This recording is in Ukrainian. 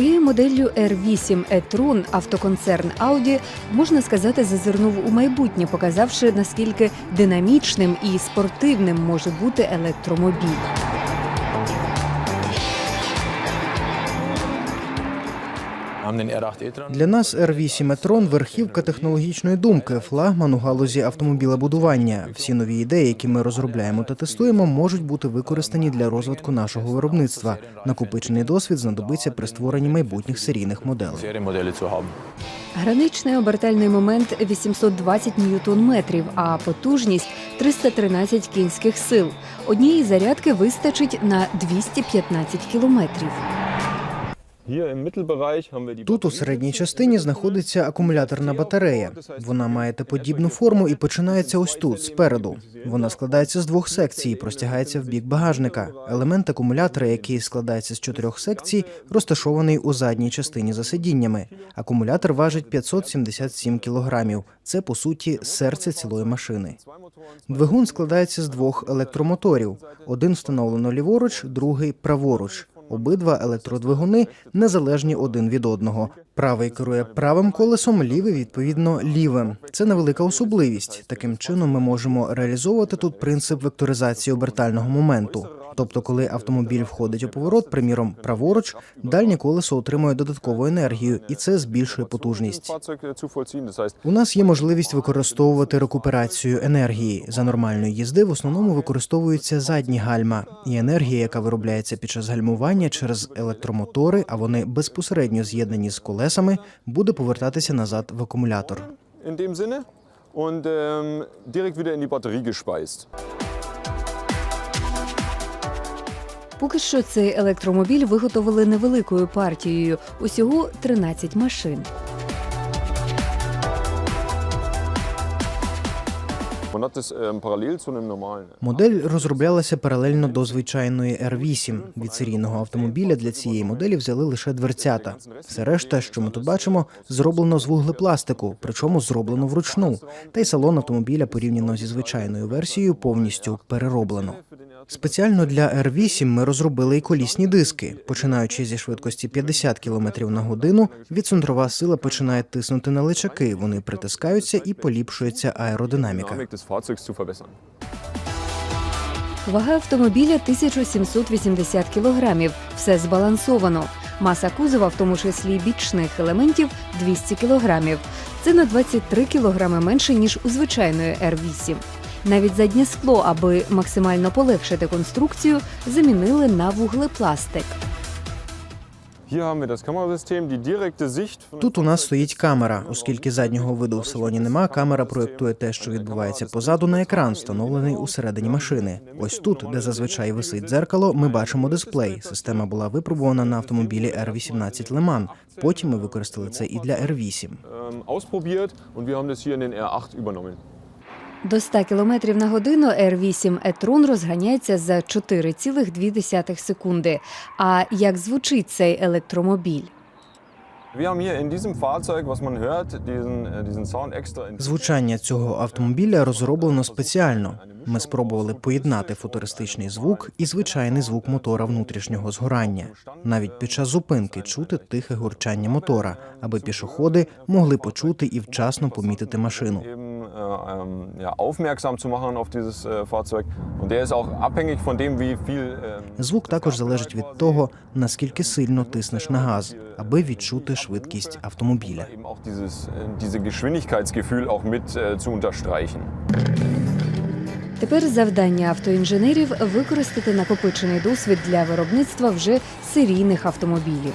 моделлю R8 e-tron автоконцерн Audi, можна сказати, зазирнув у майбутнє, показавши наскільки динамічним і спортивним може бути електромобіль. Для нас R8 e-tron – верхівка технологічної думки, флагман у галузі автомобілебудування. Всі нові ідеї, які ми розробляємо та тестуємо, можуть бути використані для розвитку нашого виробництва. Накопичений досвід знадобиться при створенні майбутніх серійних моделей. Граничний обертальний момент 820 ньютон-метрів, а потужність 313 кінських сил. Однієї зарядки вистачить на 215 кілометрів. Тут у середній частині знаходиться акумуляторна батарея. Вона має типодібну форму і починається ось тут, спереду. Вона складається з двох секцій, і простягається в бік багажника. Елемент акумулятора, який складається з чотирьох секцій, розташований у задній частині за сидіннями. Акумулятор важить 577 кілограмів. Це по суті серце цілої машини. Двигун складається з двох електромоторів: один встановлено ліворуч, другий праворуч. Обидва електродвигуни незалежні один від одного. Правий керує правим колесом, лівий відповідно лівим. Це невелика особливість. Таким чином ми можемо реалізовувати тут принцип векторизації обертального моменту. Тобто, коли автомобіль входить у поворот, приміром праворуч, дальнє колесо отримує додаткову енергію, і це збільшує потужність. У нас є можливість використовувати рекуперацію енергії. За нормальної їзди в основному використовуються задні гальма, і енергія, яка виробляється під час гальмування через електромотори, а вони безпосередньо з'єднані з колесами, буде повертатися назад в акумулятор. in dem Sinne und ähm, direkt wieder in die Batterie gespeist. Поки що цей електромобіль виготовили невеликою партією, усього 13 машин. Normalen. Модель розроблялася паралельно до звичайної R8. Від серійного автомобіля для цієї моделі взяли лише дверцята. Все решта, що ми тут бачимо, зроблено з вуглепластику, причому зроблено вручну. Та й салон автомобіля порівняно зі звичайною версією повністю перероблено. Спеціально для R8 ми розробили і колісні диски. Починаючи зі швидкості 50 км на годину, відцентрова сила починає тиснути на личаки. Вони притискаються і поліпшується аеродинаміка. Вага автомобіля 1780 кілограмів. Все збалансовано. Маса кузова, в тому числі бічних елементів, 200 кілограмів. Це на 23 кілограми менше ніж у звичайної R8. Навіть заднє скло, аби максимально полегшити конструкцію, замінили на вуглепластик. Тут у нас стоїть камера, оскільки заднього виду в салоні нема. Камера проєктує те, що відбувається позаду на екран, встановлений усередині машини. Ось тут, де зазвичай висить дзеркало, ми бачимо дисплей. Система була випробувана на автомобілі R18 Le Mans. Потім ми використали це і для R8. До 100 км на годину R8 e-tron розганяється за 4,2 секунди. А як звучить цей електромобіль? Äh, Звучання цього автомобіля розроблено спеціально. Ми спробували поєднати футуристичний звук і звичайний звук мотора внутрішнього згорання. Навіть під час зупинки чути тихе гурчання мотора, аби пішоходи могли почути і вчасно помітити машину. Äh, ähm, ja, aufmerksam zu machen auf dieses äh, Fahrzeug. Und der ist auch abhängig von dem, wie viel. ähm, Звук також залежить від того, наскільки сильно тиснеш на газ, аби відчути швидкість автомобіля. eben auch dieses, äh, diese Geschwindigkeitsgefühl auch mit äh, zu unterstreichen. Тепер завдання автоінженерів використати накопичений досвід для виробництва вже серійних автомобілів.